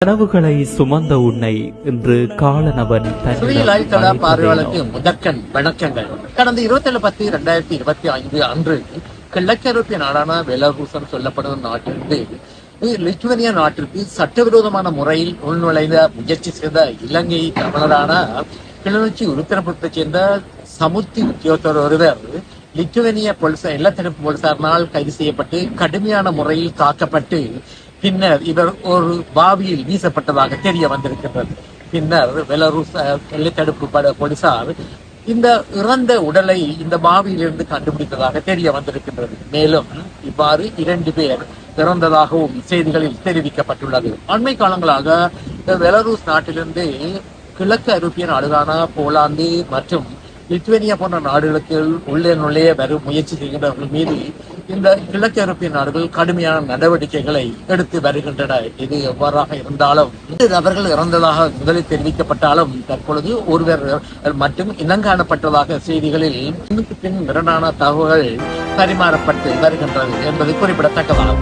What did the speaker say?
கனவுகளை சுமந்த உன்னை இன்று காலனவன் லலிதா பார்வையாளருக்கு? முதற்கண் வணக்கங்கள் கடந்த இருபத்தி ஏழு பத்து இரண்டாயிரத்தி இருபத்தி ஐந்து அன்று கிழக்கரோப்பிய நாடான பெலாரூசன் சொல்லப்படும் நாட்டிலிருந்து லித்துவேனியா நாட்டிற்கு சட்டவிரோதமான முறையில் உள்நுழைந்த முயற்சி செய்த இலங்கை தமிழரான கிளிநொச்சி உருத்திரபுரத்தைச் சேர்ந்த சமுத்தி உத்தியோகத்தர் ஒருவர் லித்துவேனிய போலீசார் எல்லைத்தடுப்பு போலீசாரினால் கைது செய்யப்பட்டு கடுமையான முறையில் தாக்கப்பட்டு பின்னர் இவர் ஒரு பாவியில் வீசப்பட்டதாக தெரிய வந்திருக்கின்றது. பின்னர் வெலருஸ் எல்லைத்தடுப்பு பட போலீசார் இந்த இறந்த உடலை இந்த பாவியிலிருந்து கண்டுபிடித்ததாக தெரிய வந்திருக்கின்றது. மேலும் இவ்வாறு இரண்டு பேர் இறந்ததாகவும் செய்திகளில் தெரிவிக்கப்பட்டுள்ளது. அண்மை காலங்களாக வெலருஸ் நாட்டிலிருந்து கிழக்கு ஐரோப்பிய நாடுகளான போலாந்து மற்றும் லித்வேனியா போன்ற நாடுகளுக்கு உள்ளே நுழைய வரும் முயற்சி செய்கின்றவர்கள் மீது இந்த கிழக்கு ஐரோப்பிய நாடுகள் கடுமையான நடவடிக்கைகளை எடுத்து வருகின்றன. இது எவ்வாறாக இருந்தாலும் இரு நபர்கள் இறந்ததாக முதலில் தெரிவிக்கப்பட்டாலும் தற்பொழுது ஒருவர் மட்டும் இனங்காணப்பட்டதாக செய்திகளில் பின் மிரடான தகவல்கள் பரிமாறப்பட்டு வருகின்றது என்பது குறிப்பிடத்தக்கதாகும்.